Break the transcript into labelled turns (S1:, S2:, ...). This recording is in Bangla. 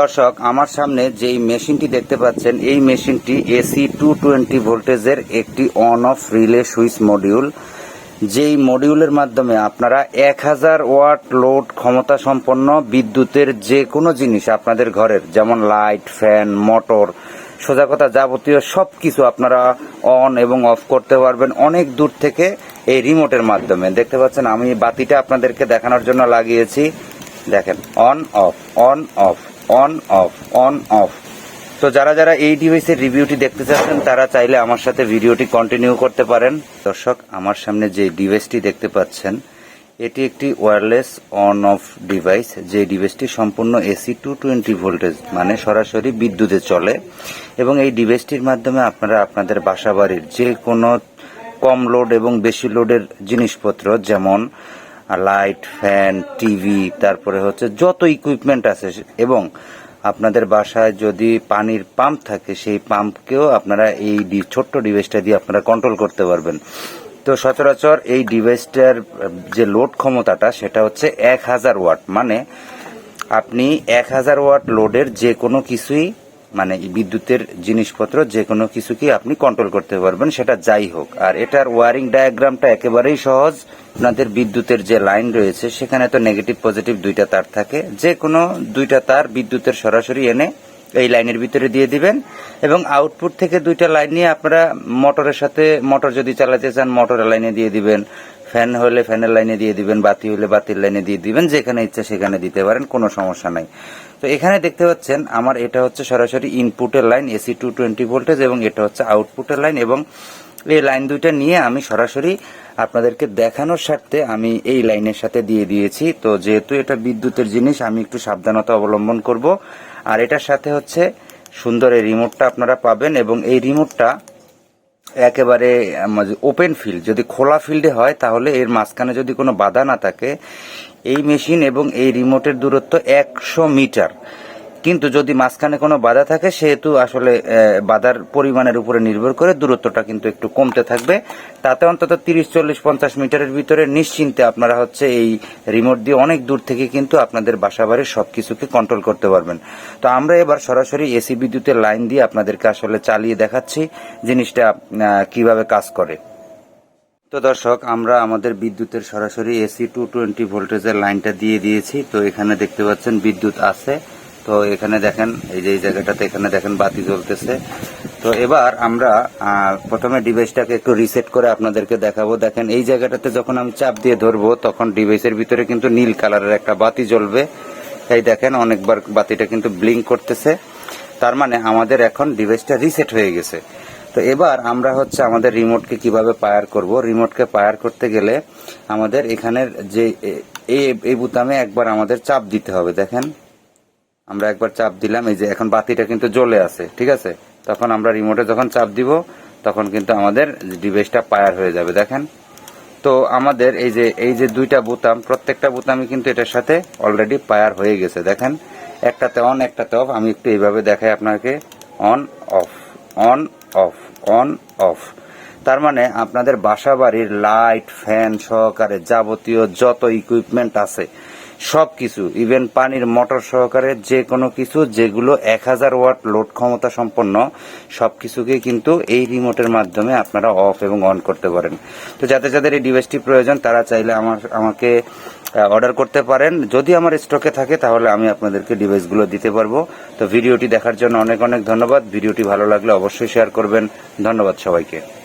S1: দর্শক, আমার সামনে যেই মেশিনটি দেখতে পাচ্ছেন, এই মেশিনটি এসি টু টোয়েন্টি ভোল্টেজের একটি on off relay switch module যেই মডিউলের মাধ্যমে আপনারা এক হাজার ওয়াট লোড ক্ষমতা সম্পন্ন বিদ্যুতের যে কোনো জিনিস আপনাদের ঘরের, যেমন লাইট ফ্যান মোটর সোজা কথা যাবতীয় সব কিছু আপনারা অন এবং অফ করতে পারবেন অনেক দূর থেকে এই রিমোটের মাধ্যমে। দেখতে পাচ্ছেন, আমি বাতিটা আপনাদেরকে দেখানোর জন্য লাগিয়েছি। দেখেন on off on off on, off on, off. তো যারা যারা এই ডিভাইসের রিভিউটি দেখতে চাচ্ছেন, তারা চাইলে আমার সাথে ভিডিওটি কন্টিনিউ করতে পারেন। দর্শক, আমার সামনে যে ডিভাইসটি দেখতে পাচ্ছেন, এটি একটি ওয়্যারলেস অন অফ ডিভাইস যে ডিভাইসটি সম্পূর্ণ এসি টু টোয়েন্টি ভোল্টেজ মানে সরাসরি বিদ্যুতে চলে। এবং এই ডিভাইসটির মাধ্যমে আপনারা আপনাদের বাসাবাড়ির যে কোনো কম লোড এবং বেশি লোডের জিনিসপত্র, যেমন লাইট, ফ্যান, টিভি, তারপরে হচ্ছে যত ইকুইপমেন্ট আছে এবং আপনাদের বাসায় যদি পানির পাম্প থাকে, সেই পাম্পকেও আপনারা এই ছোট্ট ডিভাইসটা দিয়ে আপনারা কন্ট্রোল করতে পারবেন। তো সচরাচর এই ডিভাইসটার যে লোড ক্ষমতাটা, সেটা হচ্ছে এক হাজার ওয়াট। মানে আপনি এক হাজার ওয়াট লোডের যে কোনো কিছুই মানে বিদ্যুতের জিনিসপত্র যে কোনো কিছুকে আপনি কন্ট্রোল করতে পারবেন, সেটা যাই হোক। আর এটার ওয়ারিং ডায়াগ্রামটা একেবারেই সহজ। আপনাদের বিদ্যুতের যে লাইন রয়েছে, সেখানে তো নেগেটিভ পজিটিভ দুইটা তার থাকে। যে কোনো দুইটা তার বিদ্যুতের সরাসরি এনে এই লাইনের ভিতরে দিয়ে দিবেন। এবং আউটপুট থেকে দুইটা লাইন নিয়ে আপনারা মোটরের সাথে মোটর যদি চালাতে চান মোটরের লাইনে দিয়ে দিবেন। ফ্যান হলে ফ্যানের লাইনে দিয়ে দিবেন, বাতি হলে বাতির লাইনে দিয়ে দিবেন, যেখানে ইচ্ছা সেখানে দিতে পারেন, কোনো সমস্যা নাই। তো এখানে দেখতে পাচ্ছেন, আমার এটা হচ্ছে সরাসরি ইনপুটের line AC two twenty voltage এবং এটা হচ্ছে আউটপুটের লাইন এবং এই লাইন দুইটা নিয়ে আমি সরাসরি আপনাদেরকে দেখানোর স্বার্থে আমি এই লাইনের সাথে দিয়ে দিয়েছি। তো যেহেতু এটা বিদ্যুতের জিনিস, আমি একটু সাবধানতা অবলম্বন করব। আর এটার সাথে হচ্ছে সুন্দর এই রিমোটটা আপনারা পাবেন এবং এই রিমোটটা একেবারে ওপেন ফিল্ড যদি খোলা ফিল্ডে হয়, তাহলে এর মাঝখানে যদি কোনো বাধা না থাকে, এই মেশিন এবং এই রিমোটের দূরত্ব একশো মিটার। কিন্তু যদি মাঝখানে কোনো বাধা থাকে, সেহেতু আসলে বাধার পরিমাণের উপরে নির্ভর করে দূরত্বটা কিন্তু একটু কমতে থাকবে। তাতে অন্তত তিরিশ, চল্লিশ, পঞ্চাশ মিটারের ভিতরে নিশ্চিন্তে আপনারা হচ্ছে এই রিমোট দিয়ে অনেক দূর থেকে কিন্তু আপনাদের বাসাবাড়ির সবকিছুকে কন্ট্রোল করতে পারবেন। তো আমরা এবার সরাসরি এসি বিদ্যুতের লাইন দিয়ে আপনাদেরকে আসলে চালিয়ে দেখাচ্ছি জিনিসটা কীভাবে কাজ করে। তো দর্শক, আমরা আমাদের বিদ্যুতের সরাসরি এসি টু টোয়েন্টি ভোল্টেজের লাইনটা দিয়ে দিয়েছি। তো এখানে দেখতে পাচ্ছেন বিদ্যুৎ আছে। তো এখানে দেখেন, এই যে এই জায়গাটাতে এখানে দেখেন বাতি জ্বলতেছে। তো এবার আমরা প্রথমে ডিভাইসটাকে একটু রিসেট করে আপনাদেরকে দেখাবো। দেখেন, এই জায়গাটাতে যখন আমি চাপ দিয়ে ধরবো, তখন ডিভাইসের ভিতরে কিন্তু নীল কালারের একটা বাতি জ্বলবে। এই দেখেন, অনেকবার বাতিটা কিন্তু ব্লিঙ্ক করতেছে। তার মানে আমাদের এখন ডিভাইসটা রিসেট হয়ে গেছে। তো এবার আমরা হচ্ছে আমাদের রিমোটকে কীভাবে পায়ার করব? রিমোটকে পায়ার করতে গেলে আমাদের এখানের যে এই বুতামে একবার আমাদের চাপ দিতে হবে। দেখেন আমরা একবার চাপ দিলাম, এই যে এখন বাতিটা কিন্তু জ্বলে আছে, ঠিক আছে? তখন আমরা রিমোটে যখন চাপ দিব, তখন কিন্তু আমাদের ডিভাইসটা পায়ার হয়ে যাবে, দেখেন? তো আমাদের এই যে এই যে দুইটা বুতাম, প্রত্যেকটা বুতামই কিন্তু এটার সাথে অলরেডি পায়ার হয়ে গেছে, দেখেন? একটাতে অন একটাতে অফ আমি একটু এইভাবে দেখাই আপনাকে on off on off on off তার মানে আপনাদের বাসা বাড়ির লাইট ফ্যান সহকারে যাবতীয় যত ইকুইপমেন্ট আছে সব কিছু ইভেন পানির মোটর সহকারে যে কোনো কিছু, যেগুলো এক হাজার ওয়াট লোড ক্ষমতা সম্পন্ন সব কিছুকে কিন্তু এই রিমোটের মাধ্যমে আপনারা অফ এবং অন করতে পারেন। তো যাদের যাদের এই ডিভাইসটি প্রয়োজন, তারা চাইলে আমার, আমাকে অর্ডার করতে পারেন। যদি আমার স্টকে থাকে, তাহলে আমি আপনাদেরকে ডিভাইসগুলো দিতে পারব। তো ভিডিওটি দেখার জন্য অনেক অনেক ধন্যবাদ। ভিডিওটি ভালো লাগলে অবশ্যই শেয়ার করবেন। ধন্যবাদ সবাইকে।